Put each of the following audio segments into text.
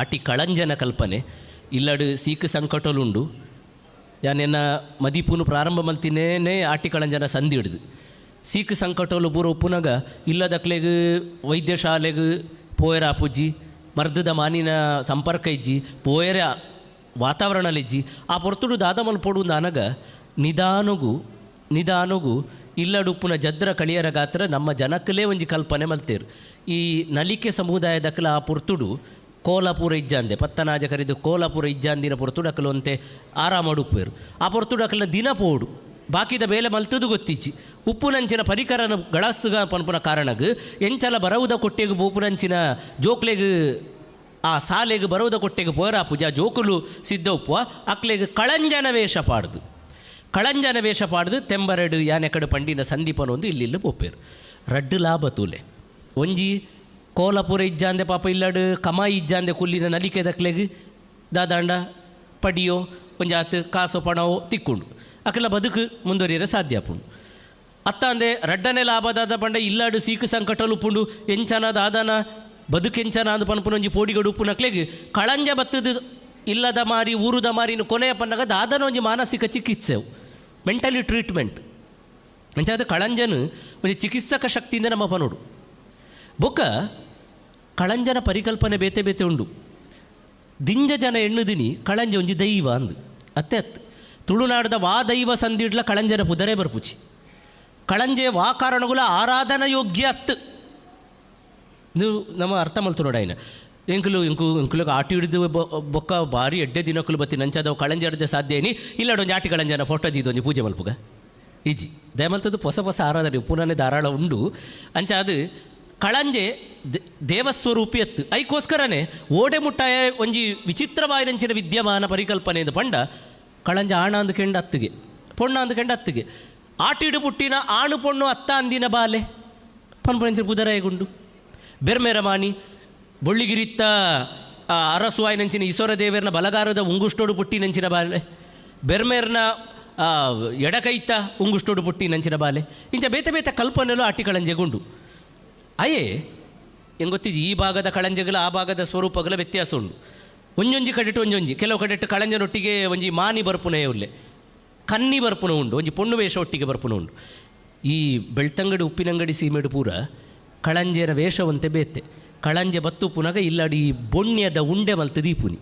ಆಟಿ ಕಳಂಜನ ಕಲ್ಪನೆ. ಇಲ್ಲಡು ಸೀಕ್ ಸಂಕಟಲುಂಡು. ಯಾನೆನ್ನ ಮದಿಪುನು ಪ್ರಾರಂಭ ಮಲ್ತಿನೇನೆ ಆಟಿ ಕಳಂಜನ ಸಂಧಿ ಹಿಡಿದು. ಸೀಕ್ ಸಂಕಟಲು ಪೂರ ಉಪ್ಪುನಾಗ ಇಲ್ಲದಕ್ಲೆಗ್ ವೈದ್ಯಶಾಲೆಗ್ ಪೋಯರ ಆಪುಜ್ಜಿ ಮರ್ದದ ಮಾನಿನ ಸಂಪರ್ಕ ಇಜ್ಜಿ, ಪೋಯರ ವಾತಾವರಣಲಿಜ್ಜಿ ಆ ಪೊರ್ತುಡು ದಾದ ಮಲ್ಪೊಡು ನನಗ ನಿಧಾನಗು ನಿಧಾನಗು ಇಲ್ಲಡುಪ್ಪುನ ಜದ್ರ ಕಳಿಯರ ಗಾತ್ರ ನಮ್ಮ ಜನಕ್ಕಲೇ ಒಂಜಿ ಕಲ್ಪನೆ ಮಲ್ತೇರು. ಈ ನಲಿಕೆ ಸಮುದಾಯದಕ್ಕಲ ಆ ಪೊರ್ತುಡು ಕೋಲಾಪುರ ಇಜ್ಜಾಂದೆ. ಪತ್ತನಾಜ ಕರೆದು ಕೋಲಾಪುರ ಇಜ್ಜಾಂದಿನ ಪೊರ್ತುಡಕಲು ಅಂತೆ ಆರಾಮಡುಪ್ಪೇರು ಆ ಪೊರ್ತುಡಕಲಿನ ದಿನ ಪೋಡು. ಬಾಕಿದ ಬೇಲೆ ಮಲ್ತದು ಗೊತ್ತಿಚ್ಚಿ. ಉಪ್ಪುನಂಚಿನ ಪರಿಕರನ ಗಳಸ್ಗ ಪನ್ಪುನ ಕಾರಣಗ್, ಎಂಚಲ ಬರವುದ ಕೊಟ್ಟೆಗ್ ನಂಚಿನ ಜೋಕ್ಲೆಗ್, ಆ ಸಾಲೆಗೆ ಬರೋದ ಕೊಟ್ಟೆಗೆ ಪೋರ ಪೂಜಾ ಜೋಕುಲು ಸಿದ್ಧ ಉಪ್ಪುವ, ಅಕ್ಲೆಗ್ ಕಳಂಜನ ವೇಷ ಪಾಡ್ದು. ಕಳಂಜನ ವೇಷ ಪಾಡ್ದು, ತೆಂಬರಡು, ಯಾನೆಕಡು ಪಂಡಿನ ಸಂದೀಪನೊಂದು ಇಲ್ಲಿಲ್ಲ ಪೋಪೇರು. ರಡ್ಡು ಲಾಭ ತೂಲೆ. ಒಂಜಿ ಕೋಲಾಪುರ ಇಜ್ಜಾಂದೆ ಪಾಪ ಇಲ್ಲಾಡು, ಕಮಾಯಿ ಇಜ್ಜಾಂದೆ ಕುಲ್ಲಿನ ನಲಿಕೆ ದಕ್ಲೆಗ್ ದಾದಾಂಡ ಪಡಿಯೋ ಒಂಜಾತ್ ಕಾಸು, ಪಣವೋ ತಿಕ್ಕುಂಡು. ಅಕಲ ಬದುಕು ಮುಂದುವರಿಯರೆ ಸಾಧ್ಯ ಆಪುಂಡು ಅತ್ತಾಂದೆ ರಡ್ಡನೆ ಲಾಭದಾದ ಪಂಡ ಇಲ್ಲಾಡು ಸೀಕು ಸಂಕಟಲು ಉಪ್ಪುಂಡು ಎಂಚನಾದ ಆದಾನ ಬದುಕೆಂಚನ ಅಂದು ಪನ್ಪುನ ಒಂಜಿ ಪೋಡಿಗಡು ಉಪ್ಪು ನಕ್ಲೆಗ್ ಕಳಂಜ ಬತ್ತದ ಇಲ್ಲದ ಮಾರಿ, ಊರುದ ಮಾರಿನ ಕೊನೆಯ ಪನ್ನಗ ದಾದನ ಒಂಜಿ ಮಾನಸಿಕ ಚಿಕಿತ್ಸೆವು, ಮೆಂಟಲಿ ಟ್ರೀಟ್ಮೆಂಟ್. ಅಂಚಾದ ಕಳಂಜನು ಒಂಜಿ ಚಿಕಿತ್ಸಕ ಶಕ್ತಿಯಿಂದ ನಮ್ಮ ಪನೋಡು. ಬೊಕ್ಕ ಕಳಂಜನ ಪರಿಕಲ್ಪನೆ ಬೇತೆ ಬೇತೆ ಉಂಡು ದಿಂಜ ಜನ ಎಣ್ಣುದಿನಿ ಕಳಂಜ ಒಂಜಿ ದೈವ ಅಂದು ಅತ್ತೆ ಅತ್ ತುಳುನಾಡದ ವಾ ದೈವ ಸಂದಿಡ್ಲ ಕಳಂಜನ ಪುದರೆ ಬರ್ಪುಚಿ ಕಳಂಜೆ ವಾ ಕಾರಣಗುಲ ಆರಾಧನಾ ಯೋಗ್ಯ ಅತ್ ಇದು ನಮ್ಮ ಅರ್ಥ ಮಲ್ತು ನೋಡ ಆಯ್ನ ಎಂಕುಲು ಇಂಕು ಎಂಕುಲಗ ಆಟಿ ಹಿಡಿದು ಬೊಕ್ಕ ಭಾರಿ ಎಡ್ಡೆ ದಿನಕ್ಕಲು ಬತ್ತಿ ನಂಚಾದವು ಏನಿ ಇಲ್ಲ ಒಂಜಿ ಆಟಿ ಕಳಂಜನ ಫೋಟೋ ದೀದೊಂದು ಪೂಜೆ ಮಲ್ಪುಗ ಈಜಿ ದಯಮಲ್ತದ್ದು ಹೊಸ ಹೊಸ ಆರಾಧನೆ ಪುನಃ ಧಾರಾಳ ಉಂಡು ಅಂಚ ಅದು ಕಳಂಜೆ ದೇವಸ್ವರೂಪಿ ಎತ್ತು. ಐಕೋಸ್ಕರನೇ ಓಡೆ ಮುಟ್ಟಾಯ ಒಂಜಿ ವಿಚಿತ್ರವಾಯಿನಂಚಿನ ವಿದ್ಯಮಾನ ಪರಿಕಲ್ಪನೆ ಎಂದು ಪಂಡ ಕಳಂಜ ಆಣ ಅಂದು ಕೆಂಡ ಅತ್ತಿಗೆ ಪೊಣ್ಣ ಅಂದು ಕೆಂಡ ಅತ್ತಿಗೆ. ಆಟಿಡು ಪುಟ್ಟಿನ ಆಣು ಪೊಣ್ಣು ಅತ್ತ ಅಂದಿನ ಬಾಲೆ, ಪನ್ಪುನಂಚಿನ ಪುದರಾಯಗುಂಡು ಬೆರ್ಮೆರ ಮಾಣಿ ಬೊಳ್ಳಿಗಿರಿತ್ತ ಅರಸುವಾಯಿನಂಚಿನ ಈಶ್ವರ ದೇವರನ ಬಲಗಾರದ ಉಂಗುಷ್ಟೋಡು ಪುಟ್ಟಿ ನಂಚಿನ ಬಾಲೆ. ಬೆರ್ಮೇರ್ನ ಎಡಕೈತ ಉಂಗುಷ್ಟೋಡು ಪುಟ್ಟಿ ನಂಚಿನ ಬಾಲೆ. ಇಂಚ ಬೇತೆ ಬೇತೆ ಕಲ್ಪನೆಲು ಆಟಿ ಕಳಂಜೆಗುಂಡು. ಅಯೇ ಹೆಂಗೆ ಗೊತ್ತಿಜ್ಜಿ ಈ ಭಾಗದ ಕಳಂಜಗಳ ಆ ಭಾಗದ ಸ್ವರೂಪಗಳ ವ್ಯತ್ಯಾಸ ಉಂಡು ಒಂಜೊಂಜಿ ಕಡೆಟ್ಟು ಒಂಜೊಂಜಿ, ಕೆಲವು ಕಡೆಟ್ಟು ಕಳಂಜನೊಟ್ಟಿಗೆ ಒಂಜಿ ಮಾನಿ ಬರ್ಪುನ ಉಲ್ಲೆ. ಕನ್ನಿ ಬರ್ಪುನ ಉಂಡು ಒಂಜಿ ಪೊಣ್ಣು ವೇಷ ಒಟ್ಟಿಗೆ ಬರ್ಪುನ ಉಂಡು ಈ ಬೆಳ್ತಂಗಡಿ, ಉಪ್ಪಿನಂಗಡಿ ಸೀಮೆಡು ಪೂರ ಕಳಂಜೆರ ವೇಷವಂತೆ ಬೇತೆ. ಕಳಂಜೆ ಬತ್ತು ಪುನಗ ಇಲ್ಲಡಿ ಬೊಣ್ಯದ ಉಂಡೆ ಮಲ್ತು ದೀಪುನಿ.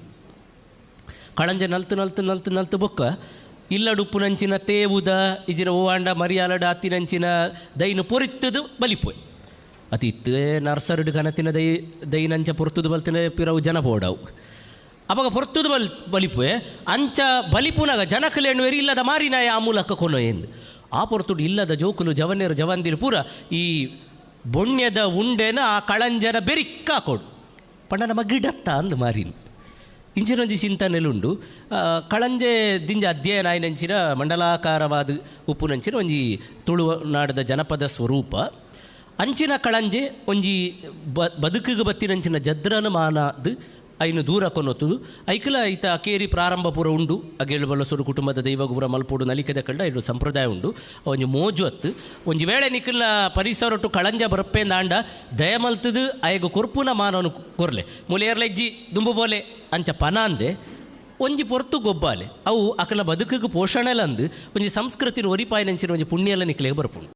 ಕಳಂಜೆ ನಲ್ತು ನಲ್ತು ನಲ್ತು ನಲ್ತು ಬೊಕ್ಕ, ಇಲ್ಲಡು ಉಪ್ಪುನಂಚಿನ ತೇವುದ ಇಜಿನ ಓವಾಂಡ ಮರಿಯಾಲಡ ಅತ್ತಿನಂಚಿನ ದೈನು ಪೊರಿತ್ತದು ಬಲಿಪೋಯ್. ನರ್ಸರು ಘನತಿನ ದೈ, ದೈನಂಚ ಪೊರ್ತುದು ಬಲ್ತಿನ ಪಿರವು ಜನ ಪೋಡವು. ಅವಾಗ ಪೊರ್ತುದು ಬಲ್ ಬಲಿಪುವೆ, ಅಂಚ ಬಲಿಪುನಗ ಜನಕಲೇಣು ಎರಿ ಇಲ್ಲದ ಮಾರಿನಾಯ ಆ ಮೂಲಕ ಕೊನೊ ಎಂದು. ಆ ಪೊರ್ತುಡು ಇಲ್ಲದ ಜೋಕುಲು ಜವನೇರು ಜವಂದಿರು ಪೂರ ಈ ಬೊಣ್ಯದ ಉಂಡೆನ ಆ ಕಳಂಜನ ಬೆರಿಕ್ಕ ಕೊಡು. ಪಂಡ ನಮ್ಮ ಗಿಡತ್ತ ಅಂದು ಮಾರಿನ. ಇಂಚಿನೊಂಜಿ ಚಿಂತನೆಲುಂಡು ಕಳಂಜೆ ದಿಂಜ ಅಧ್ಯಯನ ಆಯ್ನಂಚಿನ ಮಂಡಲಾಕಾರವಾದ ಉಪ್ಪುನಂಚಿನ ಒಂಜಿ ತುಳುನಾಡದ ಜನಪದ ಸ್ವರೂಪ. ಅಂಚಿನ ಕಳಂಜೆ ಒಂಜಿ ಬ, ಬದುಕಿಗೆ ಬತ್ತಿನಂಚಿನ ಜದ್ರನ ಮಾನದ್ ಐನು ದೂರ ಕೊನೊತ್ತುದು. ಐಕಲ ಈತ ಕೇರಿ ಪ್ರಾರಂಭ ಪೂರ ಉಂಡು. ಅಗೇಳು ಬಲ್ಲಸೋಡು ಕುಟುಂಬದ ದೈವಗುಪುರ ಮಲ್ಪೋಡು ನಲಿಕೆದ ಕಂಡ ಐದು ಸಂಪ್ರದಾಯ ಉಂಡು. ಒಂಜಿ ಮೋಜು ಅತ್ತು. ಒಂಜಿ ವೇಳೆ ನಿಖಿಲ್ನ ಪರಿಸರಟ್ಟು ಕಳಂಜ ಬರಪ್ಪೇಂದಾಂಡ ದಯ ದಯಮಲ್ತದು ಐಗು ಕೊರ್ಪುನ ಮಾನವನು ಕೊರ್ಲೆ. ಮುಲೇರ್ಲ ಇಜ್ಜಿ, ದುಂಬು ಬೋಲೆ, ಅಂಚ ಪನಾಂದೆ. ಒಂಜಿ ಪೊರ್ತು ಗೊಬ್ಬಾಲೆ. ಅವು ಅಕಲ ಬದುಕಿಗೆ ಪೋಷಣೆಲಂದು ಒಂಜಿ ಸಂಸ್ಕೃತಿನ ಒರಿಪಾಯಿನಂಚಿನ ಒಂಜಿ ಪುಣ್ಯಲ ನಿಕ್ಲೆ ಬರ್ಪುಂಡು.